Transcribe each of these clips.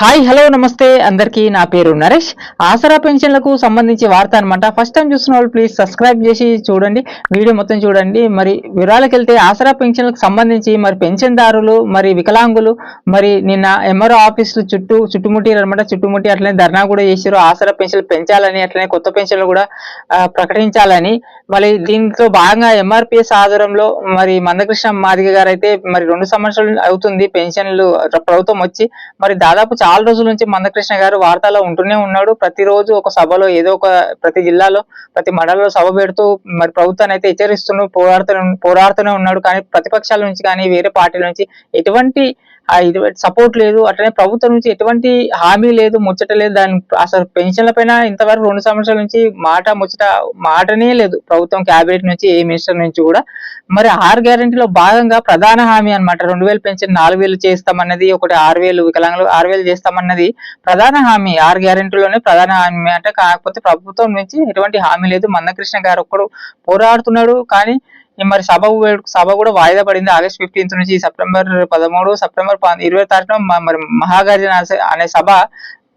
Hi hello నమస్తే. అందరికీ నా పేరు నరేష్. ఆసరా పెన్షన్లకు సంబంధించి వార్త అనమాట ఫస్ట్ టైం చూస్తున్న వాళ్ళు ప్లీజ్ సబ్స్క్రైబ్ చేసి చూడండి. వీడియో మొత్తం చూడండి. మరి వివరాలకు వెళ్తే ఆసరా పెన్షన్లకు సంబంధించి మరి పెన్షన్దారులు మరి వికలాంగులు మరి నిన్న ఎంఆర్ఓ ఆఫీసులు చుట్టూ చుట్టుముట్టారు అనమాట చుట్టుముట్టి అట్లనే ధర్నా కూడా చేశారు ఆసరా పెన్షన్లు పెంచాలని అట్లనే కొత్త పెన్షన్లు కూడా ప్రకటించాలని. మరి దీంట్లో భాగంగా ఎంఆర్పిఎస్ ఆధ్వర్యంలో మరి మందకృష్ణ మాదిగ గారు అయితే మరి రెండు సంవత్సరాలు అవుతుంది పెన్షన్లు ప్రభుత్వం వచ్చి. మరి దాదాపు చాలా రోజుల నుంచి మందకృష్ణ గారు వార్తల్లో ఉంటూనే ఉన్నాడు. ప్రతిరోజు ఒక సభలో ఏదో ఒక ప్రతి జిల్లాలో ప్రతి మండలంలో సభ పెడుతూ మరి ప్రభుత్వాన్ని అయితే హెచ్చరిస్తూ పోరాడుతూ పోరాడుతూనే ఉన్నాడు. కానీ ప్రతిపక్షాల నుంచి కానీ వేరే పార్టీల నుంచి ఎటువంటి ఎటువంటి సపోర్ట్ లేదు. అట్లనే ప్రభుత్వం నుంచి ఎటువంటి హామీ లేదు ముచ్చట లేదు. దాని అసలు పెన్షన్ల పైన ఇంతవరకు రెండు సంవత్సరాల నుంచి మాట ముచ్చట మాటనే లేదు. ప్రభుత్వం క్యాబినెట్ నుంచి ఏ మినిస్టర్ నుంచి కూడా. మరి ఆరు గ్యారెంటీలో భాగంగా ప్రధాన హామీ అన్నమాట. రెండు వేలు పెన్షన్ నాలుగు వేలు చేస్తామన్నది ఒకటి ఆరు వేలు వికలాంగులు ఆరు వేలు చేస్తామన్నది ప్రధాన హామీ. ఆరు గ్యారెంటీలోనే ప్రధాన హామీ అంటే కాకపోతే ప్రభుత్వం నుంచి ఎటువంటి హామీ లేదు. మందకృష్ణ గారు ఒక్కడు పోరాడుతున్నాడు. కానీ మరి సభ సభ కూడా వాయిదా పడింది. ఆగస్ట్ ఫిఫ్టీన్త్ నుంచి సెప్టెంబర్ పదమూడు సెప్టెంబర్ ఇరవై తారీఖున మరి మహాగర్జన అనే- సభ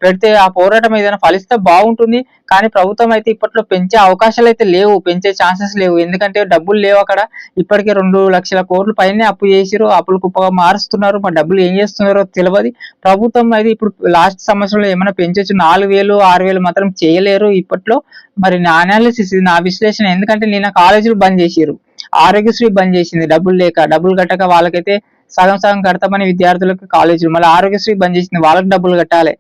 పెడితే ఆ పోరాటం ఏదైనా ఫలిస్తే బాగుంటుంది. కానీ ప్రభుత్వం అయితే ఇప్పట్లో పెంచే అవకాశాలు అయితే లేవు పెంచే ఛాన్సెస్ లేవు. ఎందుకంటే డబ్బులు లేవు అక్కడ. ఇప్పటికే రెండు లక్షల కోట్ల పైనే అప్పు చేసిరు అప్పులు కుప్పగా మారుస్తున్నారు. మరి డబ్బులు ఏం చేస్తున్నారో తెలియదు ప్రభుత్వం అయితే ఇప్పుడు లాస్ట్ సంవత్సరంలో ఏమైనా పెంచొచ్చు. నాలుగు వేలు ఆరు వేలు మాత్రం చేయలేరు ఇప్పట్లో. మరి నా అనాలిసిస్ నా విశ్లేషణ. ఎందుకంటే నేను కాలేజీలు బంద్ చేసిరు ఆరోగ్యశ్రీ బంద్ చేసింది. డబ్బులు లేక డబ్బులు కట్టక వాళ్ళకైతే సగం సగం కడతామని విద్యార్థులకు కాలేజీలు. మళ్ళీ ఆరోగ్యశ్రీ బంద్ చేసింది వాళ్ళకి డబ్బులు కట్టాలి.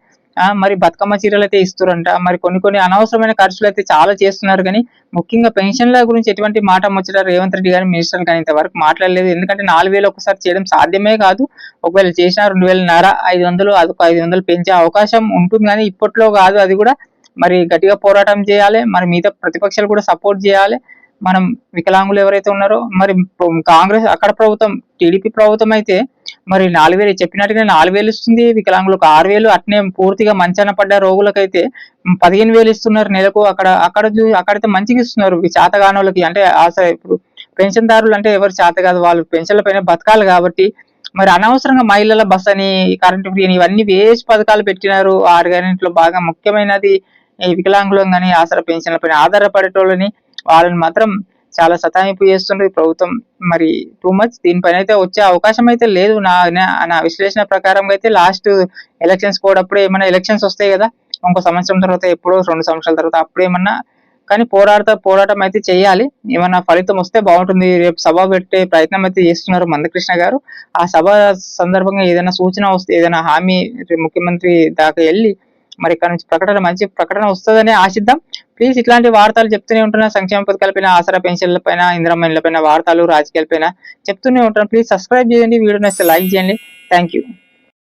మరి బతుకమ్మ చీరలు అయితే ఇస్తారంట మరి కొన్ని కొన్ని అనవసరమైన ఖర్చులు అయితే చాలా చేస్తున్నారు. కానీ ముఖ్యంగా పెన్షన్ల గురించి ఎటువంటి మాట ముచ్చట రేవంత్ రెడ్డి గారి మినిస్టర్ కానీ ఇంతవరకు మాట్లాడలేదు. ఎందుకంటే నాలుగు వేలు ఒకసారి చేయడం సాధ్యమే కాదు. ఒకవేళ చేసినా రెండు వేలన్నర ఐదు వందలు అదొక ఐదు వందలు పెంచే అవకాశం ఉంటుంది. కానీ ఇప్పట్లో కాదు. అది కూడా మరి గట్టిగా పోరాటం చేయాలి. మరి మిగతా ప్రతిపక్షాలు కూడా సపోర్ట్ చేయాలి. మనం వికలాంగులు ఎవరైతే ఉన్నారో మరి కాంగ్రెస్ అక్కడ ప్రభుత్వం టీడీపీ ప్రభుత్వం అయితే మరి నాలుగు వేలు చెప్పినట్టుగా నాలుగు వేలు ఇస్తుంది వికలాంగులకు. ఆరు వేలు అట్నే పూర్తిగా మంచాన పడ్డ రోగులకైతే పదిహేను వేలు ఇస్తున్నారు నెలకు. అక్కడ అక్కడ చూ- అక్కడైతే మంచిగా ఇస్తున్నారు ఈ అంటే ఆశ ఇప్పుడు పెన్షన్దారులు అంటే ఎవరు చేత కాదు వాళ్ళు పెన్షన్ల పైన బతకాలి కాబట్టి మరి అనవసరంగా మహిళల బస్ అని కరెంటు ఫ్రీ అని ఇవన్నీ వేస్ట్ పథకాలు పెట్టినారు. ఆరు గ్యారెంట్లో బాగా ముఖ్యమైనది ఈ వికలాంగులం కానీ ఆసరా పెన్షన్ల పైన ఆధారపడేటోళ్ళని వాళ్ళని మాత్రం చాలా సతాయింపు చేస్తుండ్రు ప్రభుత్వం. మరి టూ మచ్ దీనిపైన అయితే వచ్చే అవకాశం అయితే లేదు నా నా- విశ్లేషణ ప్రకారం అయితే లాస్ట్ ఎలక్షన్స్ కూడా అప్పుడే ఏమైనా ఎలక్షన్స్ వస్తాయి కదా ఇంకో సంవత్సరం తర్వాత ఎప్పుడో రెండు సంవత్సరాల తర్వాత అప్పుడు ఏమన్నా. కానీ పోరాడతా పోరాటం అయితే చేయాలి. ఏమన్నా ఫలితం వస్తే బాగుంటుంది. రేపు సభ పెట్టే ప్రయత్నం అయితే చేస్తున్నారు మందకృష్ణ గారు. ఆ సభ సందర్భంగా ఏదైనా సూచన వస్తే ఏదైనా హామీ ముఖ్యమంత్రి దాకా వెళ్ళి మరి ఇక్కడ నుంచి ప్రకటన మంచి ప్రకటన వస్తుందని ఆశిద్దాం. ప్లీజ్ ఇట్లాంటి వార్తలు చెప్తూనే ఉంటున్నా. సంక్షేమ పథకాలపైన ఆసరా పెన్షన్ల పైన ఇంద్రమణుల పైన వార్తలు రాజకీయాలపైన చెప్తూనే ఉంటున్నాను ప్లీజ్ సబ్స్క్రైబ్ చేయండి. వీడియో నచ్చితే లైక్ చేయండి. Thank you